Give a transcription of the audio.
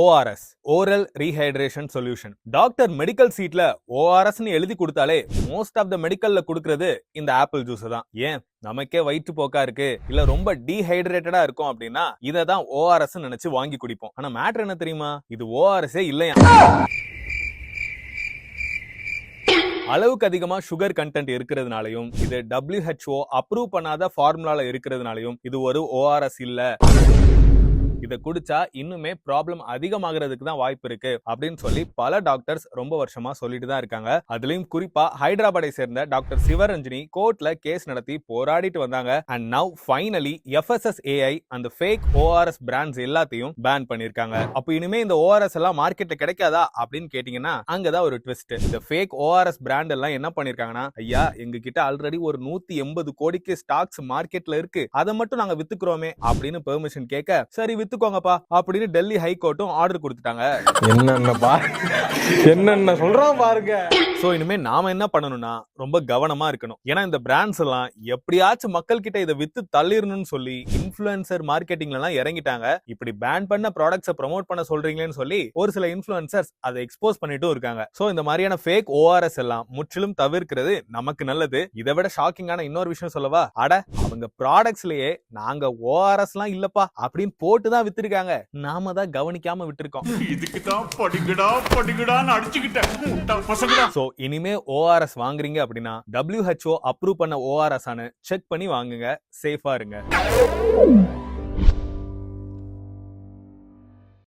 ORS oral rehydration solution doctor medical சீட்ல ஓஆர்எஸ்னு எழுதி கொடுத்தாலே மோஸ்ட் ஆஃப் த மெடிக்கல்ல கொடுக்கறது இந்த ஆப்பிள் ஜூஸ் தான். ஏன்? நமக்கே வயிற்று போக்கா இருக்கு. இல்ல ரொம்ப டீஹைட்ரேட்டடா இருக்கும் அப்படின்னா இதை தான் ஓஆர்எஸ் நினைச்சு வாங்கி குடிப்போம். ஆனா மேட்ரு என்ன தெரியுமா? இது ஓஆர்எஸ்ஸே இல்லையா அளவுக்கு அதிகமா சுகர் கண்டென்ட் இருக்கிறதுனாலையும் இது டபிள்யூஹெச்ஓ அப்ரூவ் பண்ணாத ஃபார்முலால இருக்கிறதுனாலையும் இது ஒரு ஓஆர்எஸ் இல்ல. இதை குடிச்சா இன்னுமே ப்ராப்ளம் அதிகமாகிறதுக்கு தான் வாய்ப்பு இருக்கு அப்படின்னு சொல்லி பல டாக்டர்ஸ் ரொம்ப வருஷமா சொல்லிட்டு தான் இருக்காங்க. அதுலயும் குறிப்பா ஹைதராபாத்தை சேர்ந்த டாக்டர் சிவரஞ்சனி கோர்ட்ல கேஸ் நடத்தி போராடிட்டு வந்தாங்க. அண்ட் நவ் ஃபைனலி எஃப்எஸ்எஸ்ஏஐ அந்த ஃபேக் ஓஆர்எஸ் பிராண்ட்ஸ் எல்லாத்தையும் பேன் பண்ணிருக்காங்க அப்போ இனிமே இந்த ஓஆர்எஸ் எல்லாம் மார்க்கெட்ல கிடைக்காதா அப்படின்னு கேட்டீங்கன்னா அங்கதான் ஒரு ட்விஸ்ட் இந்த ஃபேக் ஓஆர்எஸ் பிராண்ட் எல்லாம் என்ன பண்ணிருக்காங்கன்னா ஐயா எங்க கிட்ட ஆல்ரெடி ஒரு நூத்தி எண்பது கோடிக்கு ஸ்டாக்ஸ் மார்க்கெட்ல இருக்கு. அதை மட்டும் நாங்க வித்துக்கிறோமே அப்படின்னு பெர்மிஷன் கேட்க சரி வித்துக்கோங்கப்பா அப்படின்னு டெல்லி ஹைகோர்ட்டும் ஆர்டர் கொடுத்துட்டாங்க. என்னென்ன பா என்னென்ன சொல்றான் பாருங்க. சோ இனிமே நாம என்ன பண்ணணும்னா ரொம்ப கவனமா இருக்கணும். ஏன்னா இந்த பிராண்ட்ஸ் எல்லாம் எப்படியாச்சும் மக்கள் கிட்ட இதை வித்து தள்ளிடணும்னு சொல்லி இன்ஃபுளுசர் மார்க்கெட்டிங்ல எல்லாம் இறங்கிட்டாங்க. இப்படி பேன் பண்ண ப்ராடக்ட்ஸை ப்ரோமோட் பண்ண சொல்றீங்களேன்னு சொல்லி ஒரு சில இன்ஃபுளுசர்ஸ் அதை எக்ஸ்போஸ் பண்ணிட்டும் இருக்காங்க. சோ இந்த மாதிரியான ஃபேக் ஓஆர்எஸ் எல்லாம் முற்றிலும் தவிர்க்கிறது நமக்கு நல்லது. இதை விட ஷாக்கிங்கான இன்னொரு விஷயம் சொல்லவா? அட அவங்க ப்ராடக்ட்ஸ்லயே நாங்க ஓஆர்எஸ் எல்லாம் இல்லப்பா அப்படின்னு போட்டு தான் வித்திருக்காங்க. நாம தான் கவனிக்காம விட்டுருக்கோம் இதுக்கு தான் படிக்கடா படிக்கடான்னு அடிச்சுக்கிட்டேன். சோ இனிமே ஓஆர்எஸ் வாங்குறீங்க அப்படின்னா டபிள்யூஹெச்ஓ அப்ரூவ் பண்ண ஓஆர்எஸ் ஆனு செக் பண்ணி வாங்குங்க. சேஃபா இருங்க.